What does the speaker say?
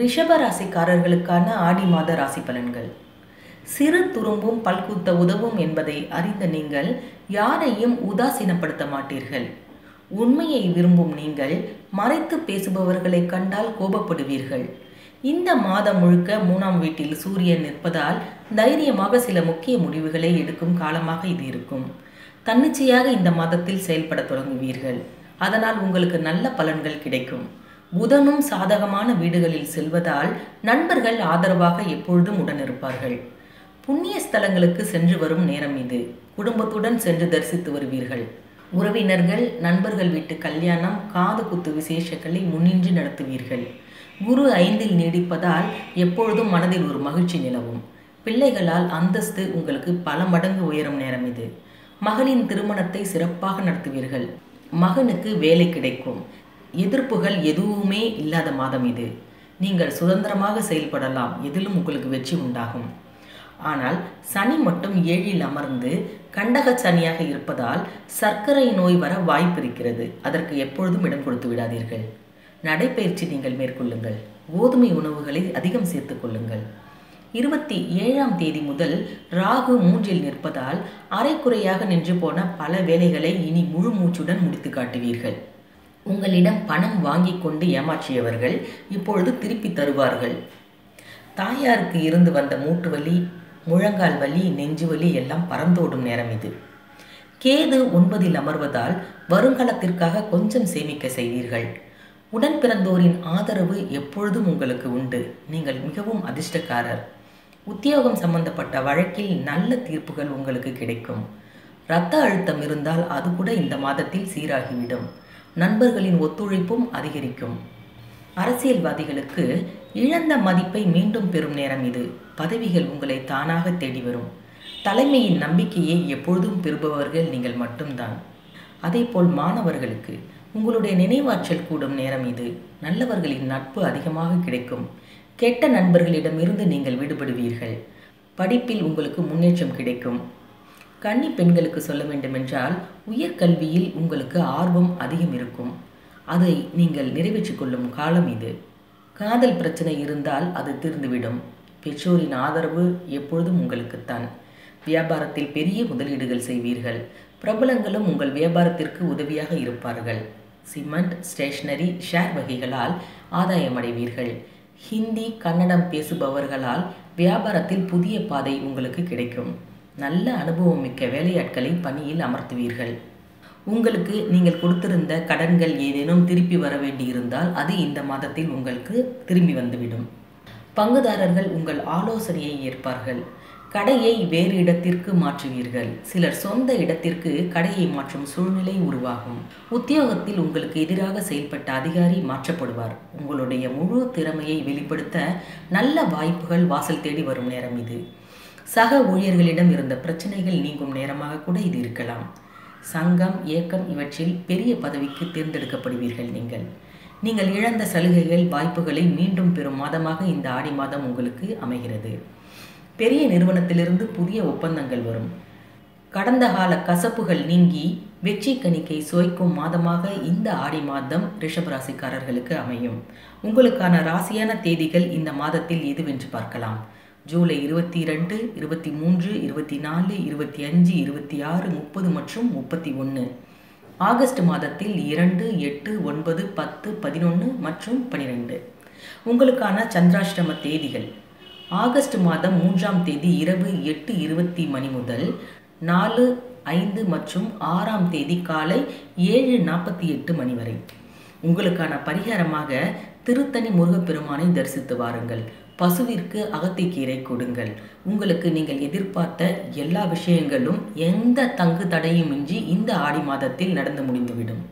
ரிஷப ராசிக்காரர்களுக்கான ஆடி மாத ராசி பலன்கள். சிறு துரும்பும் பல்குத்த உதவும் என்பதை அறிந்த நீங்கள் யாரையும் உதாசீனப்படுத்த மாட்டீர்கள். உண்மையை விரும்பும் நீங்கள் மறைத்து பேசுபவர்களை கண்டால் கோபப்படுவீர்கள். இந்த மாதம் முழுக்க மூணாம் வீட்டில் சூரியன் நிற்பதால் தைரியமாக சில முக்கிய முடிவுகளை எடுக்கும் காலமாக இது இருக்கும். தன்னிச்சையாக இந்த மாதத்தில் செயல்பட தொடங்குவீர்கள். அதனால் உங்களுக்கு நல்ல பலன்கள் கிடைக்கும். புதனும் சாதகமான வீடுகளில் செல்வதால் நண்பர்கள் ஆதரவாக எப்பொழுதும் உடனிருப்பார்கள். புண்ணிய ஸ்தலங்களுக்கு சென்று வரும் நேரம் இது. குடும்பத்துடன் சென்று தரிசித்து வருவீர்கள். உறவினர்கள் நண்பர்கள் வீட்டு கல்யாணம் காது குத்து விசேஷங்களை முன்னின்று நடத்துவீர்கள். குரு ஐந்தில் நீடிப்பதால் எப்பொழுதும் மனதில் ஒரு மகிழ்ச்சி நிலவும். பிள்ளைகளால் அந்தஸ்து உங்களுக்கு பல மடங்கு உயரும் நேரம் இது. மகளின் திருமணத்தை சிறப்பாக நடத்துவீர்கள். மகனுக்கு வேலை கிடைக்கும். எதிர்ப்புகள் எதுவுமே இல்லாத மாதம் இது. நீங்கள் சுதந்திரமாக செயல்படலாம். எதிலும் உங்களுக்கு வெற்றி உண்டாகும். ஆனால் சனி மட்டும் ஏழில் அமர்ந்து கண்டக சனியாக இருப்பதால் சர்க்கரை நோய் வர வாய்ப்பு இருக்கிறது அதற்கு எப்பொழுதும் இடம் கொடுத்து விடாதீர்கள். நடைப்பயிற்சி நீங்கள் மேற்கொள்ளுங்கள். கோதுமை உணவுகளை அதிகம் சேர்த்துக் கொள்ளுங்கள். இருபத்தி ஏழாம் தேதி முதல் ராகு மூன்றில் நிற்பதால் அரைக்குறையாக நின்று போன பல வேலைகளை இனி முழு மூச்சுடன் முடித்து காட்டுவீர்கள். உங்களிடம் பணம் வாங்கி கொண்டு ஏமாற்றியவர்கள் இப்பொழுது திருப்பி தருவார்கள். தாயாருக்கு இருந்து வந்த மூட்டு வலி முழங்கால் வலி நெஞ்சு வலி எல்லாம் பறந்தோடும் நேரம் இது. கேது ஒன்பதில் அமர்வதால் வருங்காலத்திற்காக கொஞ்சம் சேமிக்க செய்வீர்கள் உடன் பிறந்தோரின் ஆதரவு எப்பொழுதும் உங்களுக்கு உண்டு. நீங்கள் மிகவும் அதிர்ஷ்டக்காரர். உத்தியோகம் சம்பந்தப்பட்ட வழக்கில் நல்ல தீர்ப்புகள் உங்களுக்கு கிடைக்கும். இரத்த அழுத்தம் இருந்தால் அது கூட இந்த மாதத்தில் சீராகிவிடும். நண்பர்களின் ஒத்துழைப்பும் அதிகரிக்கும். அரசியல்வாதிகளுக்கு இழந்த மதிப்பை மீண்டும் பெறும் நேரம் இது. பதவிகள் உங்களை தானாக தேடி வரும். தலைமையின் நம்பிக்கையை எப்பொழுதும் பெறுபவர்கள் நீங்கள் மட்டும்தான். அதேபோல் மாணவர்களுக்கு உங்களுடைய நினைவாற்றல் கூடும் நேரம் இது. நல்லவர்களின் நட்பு அதிகமாக கிடைக்கும். கெட்ட நண்பர்களிடமிருந்து நீங்கள் விடுபடுவீர்கள். படிப்பில் உங்களுக்கு முன்னேற்றம் கிடைக்கும். கன்னி பெண்களுக்கு சொல்ல வேண்டுமென்றால் உயர்கல்வியில் உங்களுக்கு ஆர்வம் அதிகம் இருக்கும். அதை நீங்கள் நிறைவேற்றிக் கொள்ளும் காலம் இது. காதல் பிரச்சனை இருந்தால் அது தீர்ந்துவிடும். பெற்றோரின் ஆதரவு எப்பொழுதும் உங்களுக்குத்தான். வியாபாரத்தில் பெரிய முதலீடுகள் செய்வீர்கள். பிரபலங்களும் உங்கள் வியாபாரத்திற்கு உதவியாக இருப்பார்கள். சிமெண்ட் ஸ்டேஷனரி ஷேர் வகைகளால் ஆதாயம் அடைவீர்கள். ஹிந்தி கன்னடம் பேசுபவர்களால் வியாபாரத்தில் புதிய பாதை உங்களுக்கு கிடைக்கும். நல்ல அனுபவம் மிக்க வேலையாட்களை பணியில் அமர்த்துவீர்கள். உங்களுக்கு நீங்கள் கொடுத்திருந்த கடன்கள் ஏதேனும் திருப்பி வர வேண்டியிருந்தால் அது இந்த மாதத்தில் உங்களுக்கு திரும்பி வந்துவிடும். பங்குதாரர்கள் உங்கள் ஆலோசனையை ஏற்பார்கள். கடையை வேறு இடத்திற்கு மாற்றுவீர்கள். சிலர் சொந்த இடத்திற்கு கடையை மாற்றும் சூழ்நிலை உருவாகும். உத்தியோகத்தில் உங்களுக்கு எதிராக செயல்பட்ட அதிகாரி மாற்றப்படுவார். உங்களுடைய முழு திறமையை வெளிப்படுத்த நல்ல வாய்ப்புகள் வாசல் தேடி வரும் நேரம் இது. சக ஊழியர்களிடம் இருந்த பிரச்சனைகள் நீங்கும் நேரமாக கூட இது இருக்கலாம். சங்கம் இயக்கம் இவற்றில் பெரிய பதவிக்கு தேர்ந்தெடுக்கப்படுவீர்கள் நீங்கள். நீங்கள் இழந்த சலுகைகள் வாய்ப்புகளை மீண்டும் பெறும் மாதமாக இந்த ஆடி மாதம் உங்களுக்கு அமைகிறது. பெரிய நிறுவனத்திலிருந்து புதிய ஒப்பந்தங்கள் வரும். கடந்த கால கசப்புகள் நீங்கி வெற்றி கணிக்கை சுவைக்கும் மாதமாக இந்த ஆடி மாதம் ரிஷபராசிக்காரர்களுக்கு அமையும். உங்களுக்கான ராசியான தேதிகள் இந்த மாதத்தில் எதுவென்று பார்க்கலாம். ஜூலை இருபத்தி இரண்டு இருபத்தி மூன்று இருபத்தி நாலு இருபத்தி அஞ்சு இருபத்தி ஆறு முப்பது மற்றும் முப்பத்தி ஒன்று ஆகஸ்ட் மாதத்தில் இரண்டு எட்டு ஒன்பது பத்து பதினொன்று மற்றும் பனிரெண்டு. உங்களுக்கான சந்திராஷ்டம தேதிகள். ஆகஸ்ட் மாதம் மூன்றாம் தேதி இரவு எட்டு இருபத்தி மணி முதல் நாலு ஐந்து மற்றும் ஆறாம் தேதி காலை ஏழு நாற்பத்தி எட்டு மணி வரை. உங்களுக்கான பரிகாரமாக திருத்தணி முருகப்பெருமானை தரிசித்து வாருங்கள். பசுவிற்கு அகத்திக்கீரை கொடுங்கள். உங்களுக்கு நீங்கள் எதிர்பார்த்த எல்லா விஷயங்களும் எந்த தங்கு தடையுமின்றி இந்த ஆடி மாதத்தில் நடந்து முடிந்துவிடும்.